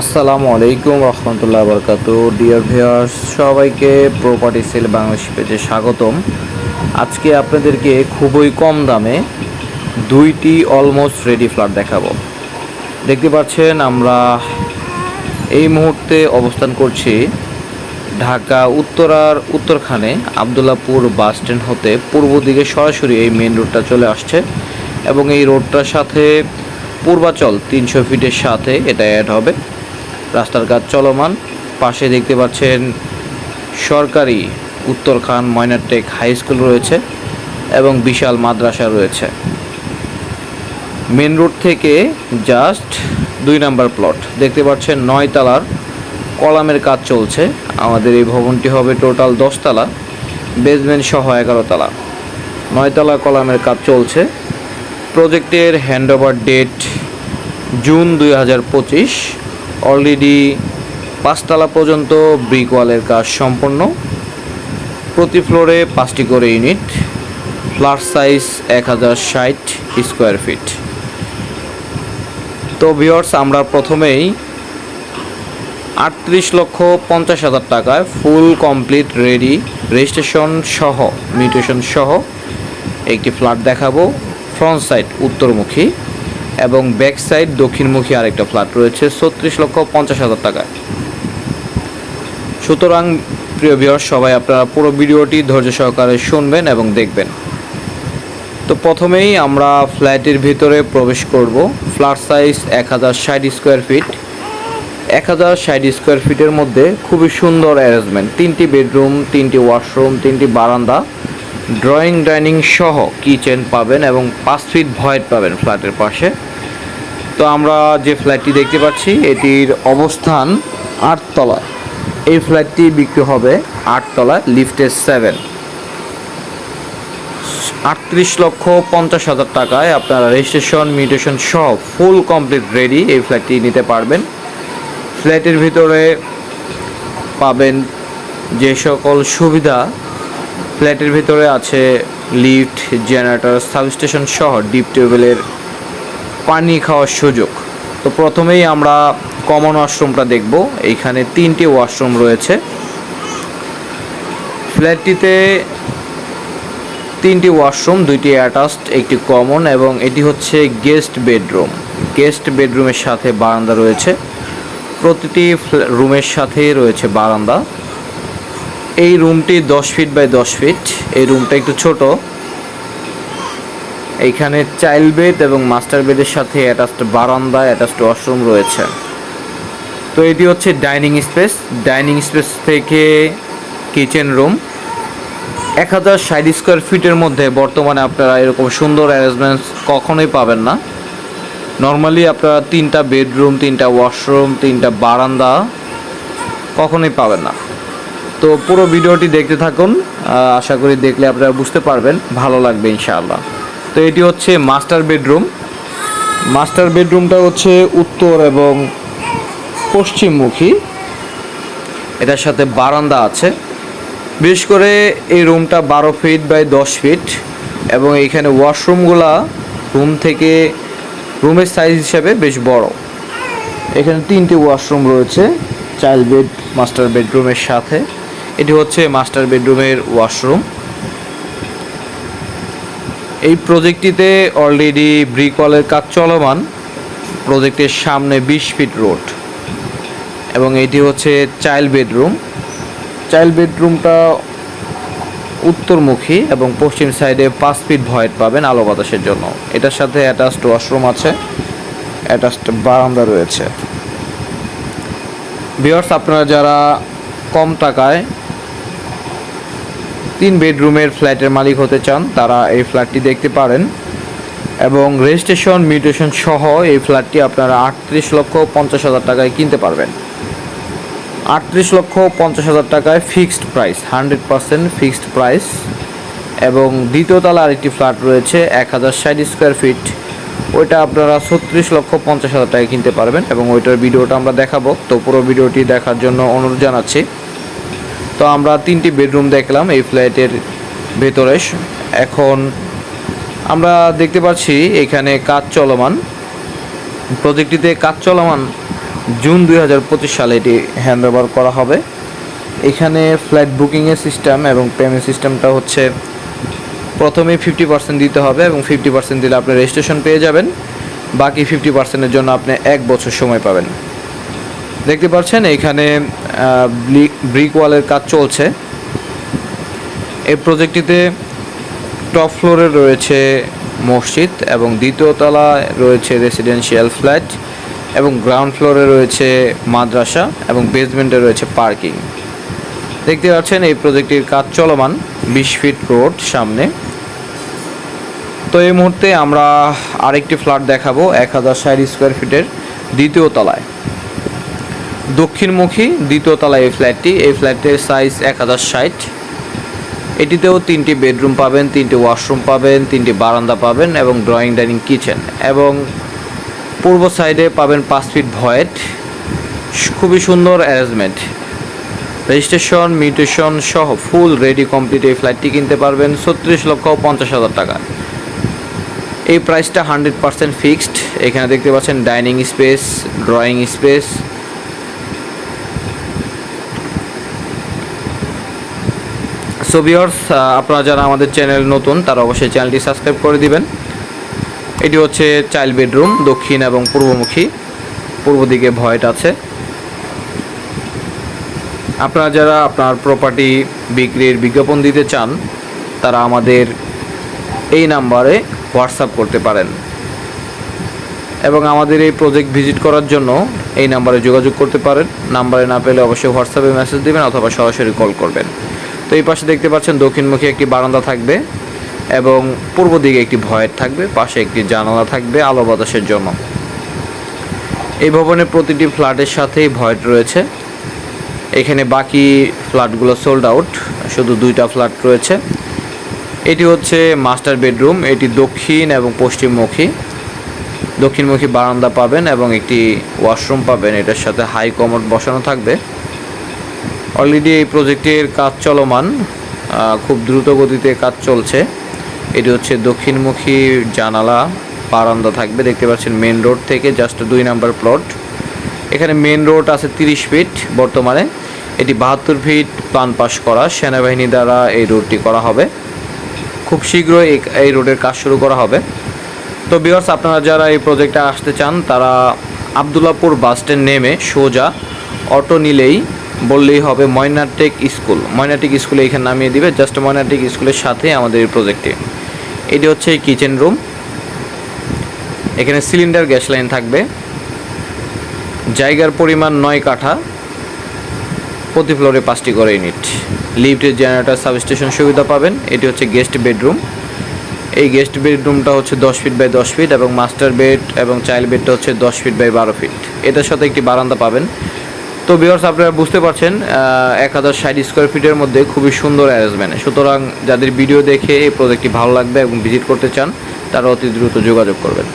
আসসালামু আলাইকুম রহমতুল্লাহ বরকাত। ডিয়ার ভিউয়ার্স সবাইকে প্রপার্টি সেল বাংলাদেশ পেজে স্বাগতম। আজকে আপনাদেরকে খুবই কম দামে দুইটি অলমোস্ট রেডি ফ্ল্যাট দেখাবো। দেখতে পাচ্ছেন, আমরা এই মুহূর্তে অবস্থান করছি ঢাকা উত্তরার উত্তরখানে আবদুল্লাপুর বাস স্ট্যান্ড হতে। পূর্ব দিকে সরাসরি এই মেন রোডটা চলে আসছে এবং এই রোডটার সাথে পূর্বাচল তিনশো ফিটের সাথে এটা অ্যাড হবে। রাস্তার কাজ চলমান। পাশে দেখতে পাচ্ছেন সরকারি উত্তরখান ময়নাটেক হাই স্কুল রয়েছে এবং বিশাল মাদ্রাসা রয়েছে। মেন রোড থেকে জাস্ট দুই নাম্বার প্লট। দেখতে পাচ্ছেন নয় তালার কলামের কাজ চলছে। আমাদের এই ভবনটি হবে টোটাল দশতলা বেসমেন্ট সহ এগারো তলা। নয়তলা কলামের কাজ চলছে। প্রজেক্টের হ্যান্ডওভার ডেট জুন দুই হাজার পঁচিশ। অলরেডি পাঁচতলা পর্যন্ত ব্রিক ওয়ালের কাজ সম্পন্ন। প্রতি ফ্লোরে পাঁচটি করে ইউনিট ফ্ল্যাট সাইজ এক হাজার ষাট স্কোয়ার ফিট তো ভিওর্স আমরা প্রথমেই আটত্রিশ লক্ষ পঞ্চাশ হাজার টাকায় ফুল কমপ্লিট রেডি রেজিস্ট্রেশন সহ মিউটেশন সহ একটি ফ্ল্যাট দেখাবো। ফ্রন্ট সাইড উত্তরমুখী। এবং ব্যাক সাইড দক্ষিণমুখী আরেকটা ফ্ল্যাট রয়েছে, ছত্রিশ লক্ষ পঞ্চাশ হাজার টাকায়। সুতরাং, প্রিয় ভিউয়ার সবাই আপনারা পুরো ভিডিওটি ধৈর্য সহকারে শুনবেন এবং দেখবেন। তো প্রথমেই আমরা ফ্ল্যাটের ভিতরে প্রবেশ করব। ফ্ল্যাট সাইজ এক হাজার ষাট স্কোয়ার ফিট এক হাজার ষাট স্কোয়ার ফিটের মধ্যে খুবই সুন্দর অ্যারেঞ্জমেন্ট তিনটি বেডরুম তিনটি ওয়াশরুম তিনটি বারান্দা। ড্রয়িং ডাইনিং সহ কিচেন পাবেন এবং পাঁচ ফিট ভয়েড পাবেন ফ্ল্যাটের পাশে। তো আমরা যে ফ্ল্যাটটি দেখতে পাচ্ছি, এটির অবস্থান আটতলায় এই ফ্ল্যাটটি বিক্রি হবে আটতলায় লিফটের সেভেন আটত্রিশ লক্ষ পঞ্চাশ হাজার টাকায় আপনারা রেজিস্ট্রেশন মিউটেশন সহ ফুল কমপ্লিট রেডি এই ফ্ল্যাটটি নিতে পারবেন। ফ্ল্যাটের ভিতরে পাবেন যে সকল সুবিধা ফ্ল্যাটের ভিতরে আছে লিফট, জেনারেটর, সাবস্টেশন সহ ডিপ টেবিলের পানি খাওয়ার সুযোগ। তো প্রথমেই আমরা কমন ওয়াশরুমটা দেখব। এইখানে তিনটি ওয়াশরুম রয়েছে। ফ্ল্যাটটিতে তিনটি ওয়াশরুম, দুইটি অ্যাটাচড, একটি কমন এবং এটি হচ্ছে গেস্ট বেডরুম। গেস্ট বেডরুমের সাথে বারান্দা রয়েছে। প্রতিটি রুমের সাথেই রয়েছে বারান্দা। এই রুমটি দশ ফিট বাই দশ ফিট এই রুমটা একটু ছোট। এইখানে চাইল্ড বেড এবং মাস্টার বেডের সাথে অ্যাটাচড বারান্দা অ্যাটাচড ওয়াশরুম রয়েছে। তো এটি হচ্ছে ডাইনিং স্পেস ডাইনিং স্পেস থেকে কিচেন রুম এক হাজার ষাট স্কোয়ার ফিটের মধ্যে বর্তমানে আপনারা এরকম সুন্দর অ্যারেঞ্জমেন্টস কখনোই পাবেন না। নর্মালি আপনারা তিনটা বেডরুম তিনটা ওয়াশরুম তিনটা বারান্দা কখনোই পাবেন না। তো পুরো ভিডিওটি দেখতে থাকুন আশা করি দেখলে আপনারা বুঝতে পারবেন, ভালো লাগবে ইনশাআল্লাহ। তো এটি হচ্ছে মাস্টার বেডরুম। মাস্টার বেডরুমটা হচ্ছে উত্তর এবং পশ্চিমমুখী। এটার সাথে বারান্দা আছে। বিশেষ করে এই রুমটা বারো ফিট বাই দশ ফিট এবং এইখানে ওয়াশরুমগুলা রুম থেকে রুমের সাইজ হিসাবে বেশ বড়। এখানে তিনটি ওয়াশরুম রয়েছে চাইল্ড বেড, মাস্টার বেডরুমের সাথে। এটি হচ্ছে মাস্টার বেডরুমের ওয়াশরুম এই প্রজেক্টটিতে অলরেডি ব্রিক ওয়ালের কাজ চলমান। প্রজেক্টের সামনে বিশ ফিট রোড এবং এটি হচ্ছে চাইল্ড বেডরুম চাইল্ড বেডরুমটা উত্তরমুখী এবং পশ্চিম সাইডে পাঁচ ফিট ভয়েড পাবেন আলো বাতাসের জন্য। এটার সাথে অ্যাটাচড ওয়াশরুম আছে। অ্যাটাচড বারান্দা রয়েছে। বিয়ার্স আপনারা যারা কম টাকায় তিন বেডরুমের ফ্ল্যাটের মালিক হতে চান, তারা এই ফ্ল্যাটটি দেখতে পারেন। এবং রেজিস্ট্রেশন, মিউটেশন সহ এই ফ্ল্যাটটি আপনারা আটত্রিশ লক্ষ পঞ্চাশ হাজার টাকায় কিনতে পারবেন। আটত্রিশ লক্ষ পঞ্চাশ হাজার টাকায় fixed price, hundred percent fixed price. এবং দ্বিতীয় তলা আরেকটি ফ্ল্যাট রয়েছে, এক হাজার ষাট স্কোয়ার ফিট। ওইটা আপনারা ছত্রিশ লক্ষ পঞ্চাশ হাজার টাকায় কিনতে পারবেন এবং ওইটার ভিডিওটা আমরা দেখাবো। তো পুরো ভিডিওটি দেখার জন্য অনুরোধ জানাচ্ছি। তো আমরা তিনটি বেডরুম দেখলাম এই ফ্ল্যাটের ভেতরে। এখন আমরা দেখতে পাচ্ছি এখানে কাজ চলমান। প্রজেক্টটিতে কাজ চলমান জুন দুই হাজার পঁচিশ সালে এটি হ্যান্ড ওভার করা হবে। এখানে ফ্ল্যাট বুকিংয়ের সিস্টেম এবং পেমেন্ট সিস্টেমটা হচ্ছে প্রথমে ফিফটি পার্সেন্ট দিতে হবে এবং ফিফটি পার্সেন্ট দিলে আপনি রেজিস্ট্রেশন পেয়ে যাবেন। বাকি ফিফটি পার্সেন্টের জন্য আপনি এক বছর সময় পাবেন। দেখতে পাচ্ছেন এখানে ব্রিক ওয়ালের কাজ চলছে। এই প্রজেক্টটিতে টপ ফ্লোরে রয়েছে মসজিদ এবং দ্বিতীয় তলায় রয়েছে রেসিডেন্সিয়াল ফ্ল্যাট এবং গ্রাউন্ড ফ্লোরে রয়েছে মাদ্রাসা এবং বেসমেন্টে রয়েছে পার্কিং দেখতে পাচ্ছেন এই প্রজেক্টটির কাজ চলমান বিশ ফিট রোড সামনে। তো এই মুহূর্তে আমরা আরেকটি ফ্ল্যাট দেখাবো, এক হাজার ষাট স্কোয়ার ফিটের দ্বিতীয় তলায়। দক্ষিণমুখী দ্বিতীয় তলায় এই ফ্ল্যাটটি। এই ফ্ল্যাটের সাইজ এক হাজার ষাট। এটিতেও তিনটি বেডরুম পাবেন, তিনটি ওয়াশরুম পাবেন, তিনটি বারান্দা পাবেন এবং ড্রয়িং ডাইনিং কিচেন এবং পূর্ব সাইডে পাবেন পাঁচ ফিট ভয়েট খুবই সুন্দর অ্যারেঞ্জমেন্ট রেজিস্ট্রেশন মিউটেশন সহ ফুল রেডি কমপ্লিট এই ফ্ল্যাটটি কিনতে পারবেন ছত্রিশ লক্ষ পঞ্চাশ হাজার টাকা। এই প্রাইসটা হান্ড্রেড পার্সেন্ট ফিক্সড এখানে দেখতে পাচ্ছেন dining space drawing space so viewers আপনারা যারা আমাদের চ্যানেল নতুন, তারা অবশ্যই চ্যানেলটি সাবস্ক্রাইব করে দিবেন। এটি হচ্ছে চাইল্ড বেডরুম দক্ষিণ এবং পূর্বমুখী। পূর্ব দিকে ভয়েট আছে। আপনারা যারা আপনার প্রপার্টি বিক্রির বিজ্ঞাপন দিতে চান, তারা আমাদের এই নাম্বারে হোয়াটসঅ্যাপ করতে পারেন। এবং আমাদের এই প্রজেক্ট ভিজিট করার জন্য এই নাম্বারে যোগাযোগ করতে পারেন। নাম্বারে না পেলে অবশ্যই হোয়াটসঅ্যাপে মেসেজ দিবেন অথবা সরাসরি কল করবেন। তো এই পাশে দেখতে পাচ্ছেন দক্ষিণমুখী একটি বারান্দা থাকবে এবং পূর্ব দিকে একটি ভয়ের থাকবে, পাশে একটি জানালা থাকবে, আলো বাতাসের জন্য। এই ভবনের প্রতিটি ফ্ল্যাটের সাথেই ভয়েট রয়েছে। এখানে বাকি ফ্ল্যাটগুলো সোল্ড আউট, শুধু দুইটা ফ্ল্যাট রয়েছে। এটি হচ্ছে মাস্টার বেডরুম, এটি দক্ষিণ এবং পশ্চিমমুখী। দক্ষিণমুখী বারান্দা পাবেন এবং একটি ওয়াশরুম পাবেন, এটার সাথে হাই কমোড বসানো থাকবে। অলরেডি এই প্রজেক্টের কাজ চলমান খুব দ্রুত গতিতে কাজ চলছে। এটি হচ্ছে দক্ষিণমুখী জানালা, বারান্দা থাকবে, দেখতে পাচ্ছেন মেন রোড থেকে জাস্ট দুই নাম্বার প্লট এখানে মেন রোড আছে তিরিশ ফিট বর্তমানে। এটি বাহাত্তর ফিট প্ল্যান পাস করা, সেনাবাহিনী দ্বারা এই রোডটি করা হবে। খুব শীঘ্রই এই- রোডের কাজ শুরু করা হবে। তো বিয়ার্স আপনারা যারা এই প্রজেক্টে আসতে চান, তারা আবদুল্লাপুর বাস স্ট্যান্ড নেমে সোজা অটো নিলেই বললেই হবে ময়নাটেক স্কুল। ময়নাটেক স্কুলে এখানে নামিয়ে দিবে জাস্ট ময়নাটেক স্কুলের সাথে আমাদের এই এটি হচ্ছে কিচেন রুম এখানে সিলিন্ডার গ্যাস লাইন থাকবে। জায়গার পরিমাণ নয় কাঠা। প্রতি ফ্লোরে পাঁচটি করে ইউনিট লিফটের জেনারেটর সাবস্টেশন সুবিধা পাবেন। এটি হচ্ছে গেস্ট বেডরুম এই গেস্ট বেডরুমটা হচ্ছে দশ ফিট বাই দশ ফিট এবং মাস্টার বেড এবং চাইল্ড বেডটা হচ্ছে দশ ফিট বাই বারো ফিট এটার সাথে একটি বারান্দা পাবেন। তো বিয়ার্স আপনারা বুঝতে পারছেন এক হাজার ষাট স্কোয়ার ফিটের মধ্যে খুবই সুন্দর অ্যারেঞ্জমেন্ট সুতরাং যাদের ভিডিও দেখে এই প্রজেক্টটি ভালো লাগবে এবং ভিজিট করতে চান, তারা অতি দ্রুত যোগাযোগ করবেন।